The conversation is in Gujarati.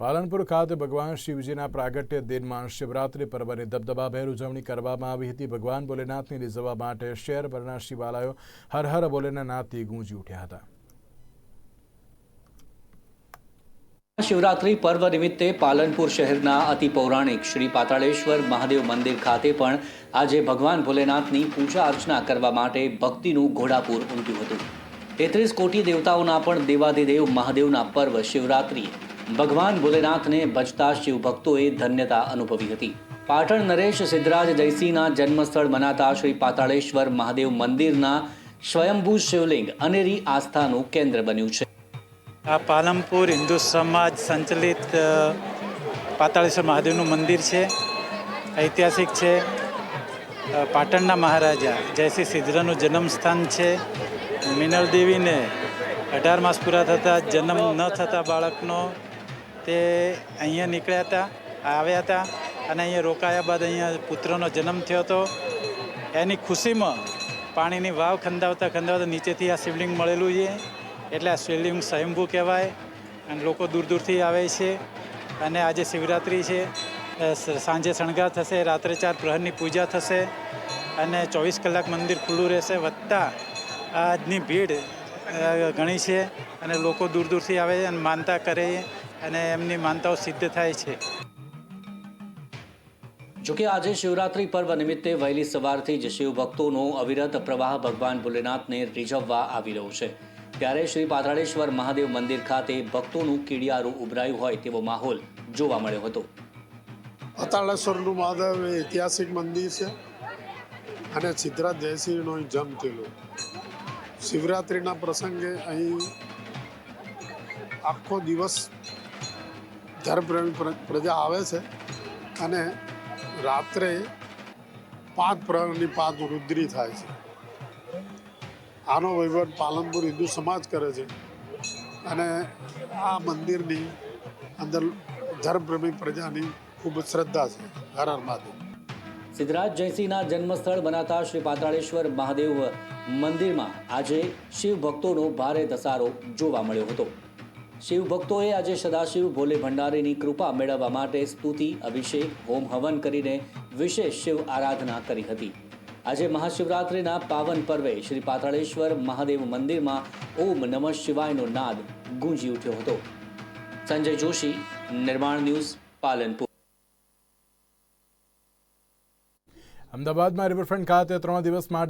પાલનપુર ખાતે ભગવાન શિવજીના પ્રાગટ્ય દિનમાં શિવરાત્રિ પર્વની દબદબાભેર ઉજવણી કરવામાં આવી હતી. ભગવાન ભોલેનાથને રીઝવવા માટે શહેરભરના શિવાલયો હર હર ભોલેનાથથી ગુંજી ઉઠ્યા હતા. શિવરાત્રિ પર્વ નિમિત્તે પાલનપુર શહેરના અતિ પૌરાણિક શ્રી પાતાળેશ્વર મહાદેવ મંદિર ખાતે પણ આજે ભગવાન ભોલેનાથની પૂજા અર્ચના કરવા માટે ભક્તિનું ઘોડાપૂર ઉમટ્યું હતું. તેત્રીસ કોટી દેવતાઓના પણ દેવાધિદેવ મહાદેવના પર્વ શિવરાત્રિએ ભગવાન ભોલેનાથને ભજતા શિવભક્તોએ ધન્યતા અનુભવી હતી. પાટણ નરેશ સિદ્ધરાજ જયસિંહના જન્મસ્થળ મનાતા શ્રી પાતાળેશ્વર મહાદેવ મંદિરના સ્વયંભૂ શિવલિંગ અનેરી આસ્થાનું કેન્દ્ર બન્યું છે. આ પાલમપુર હિન્દુ સમાજ સંચલિત પાતાળેશ્વર મહાદેવનું મંદિર છે. ઐતિહાસિક છે. પાટણના મહારાજા જયસિંહ સિદ્ધરાનું જન્મસ્થાન છે. મિનલ દેવીને અઢાર માસ પૂરા થતાં જન્મ ન થતા બાળકનો તે અહીંયા નીકળ્યા હતા, આવ્યા હતા અને અહીંયા રોકાયા બાદ અહીંયા પુત્રનો જન્મ થયો હતો. એની ખુશીમાં પાણીની વાવ ખંદાવતા ખંદાવતા નીચેથી આ શિવલિંગ મળેલું છે. એટલે આ શિવલિંગ સ્વયંભૂ કહેવાય અને લોકો દૂર દૂરથી આવે છે અને આજે શિવરાત્રિ છે. સાંજે શણગાર થશે, રાત્રે ચાર પ્રહરની પૂજા થશે અને ચોવીસ કલાક મંદિર ખુલ્લું રહેશે. વધતા આજની ભીડ ઘણી છે અને લોકો દૂર દૂરથી આવે અને માનતા કરે અને એમની માનતાઓ સિદ્ધ થાય છે. જોકે આજે શિવરાત્રી પર્વ નિમિત્તે વહેલી સવારથી જ શિવભક્તોનો અવિરત પ્રવાહ ભગવાન ભોલેનાથને રીઝવવા આવી રહ્યો છે. ત્યારે શ્રી પાતાળેશ્વર મહાદેવ મંદિર ખાતે ભક્તોનું કીડિયારું ઉભરાયું હોય તેવો માહોલ જોવા મળ્યો હતો. અતાળેશ્વરનું મહાદેવ ઐતિહાસિક મંદિર છે અને સિદ્ધરાજ જયસિંહનો જન્મ થયેલો. શિવરાત્રિના પ્રસંગે અહીં આખો દિવસ ધર્મપ્રેમી પ્રજા આવે છે અને રાત્રે પાંચ પ્રહરની પાંચ રુદ્રી થાય છે. આનો વહીવટ પાલનપુર હિન્દુ સમાજ કરે છે અને આ મંદિરની અંદર ધર્મપ્રેમી પ્રજાની ખૂબ શ્રદ્ધા છે. હર હર મહાદેવ. સિદ્ધરાજ જયસિંહના જન્મસ્થળ બનાતા શ્રી પાતાળેશ્વર મહાદેવ મંદિરમાં આજે શિવ ભક્તોનો ભારે ધસારો જોવા મળ્યો હતો. શિવ ભક્તોએ આજે સદાશિવ ભોલે ભંડારીની કૃપા મેળવવા માટે સ્તુતિ, અભિષેક, હોમ હવન કરીને વિશેષ શિવ આરાધના કરી હતી. આજે મહાશિવરાત્રિના પાવન પર્વે શ્રી પાતાળેશ્વર મહાદેવ મંદિરમાં ઓમ નમઃ શિવાયનો નાદ ગુંજી ઉઠ્યો હતો. સંજય જોશી, નિર્માણ ન્યૂઝ, પાલનપુર. અમદાવાદમાં રિવરફ્રન્ટ ખાતે ત્રણ દિવસ માટે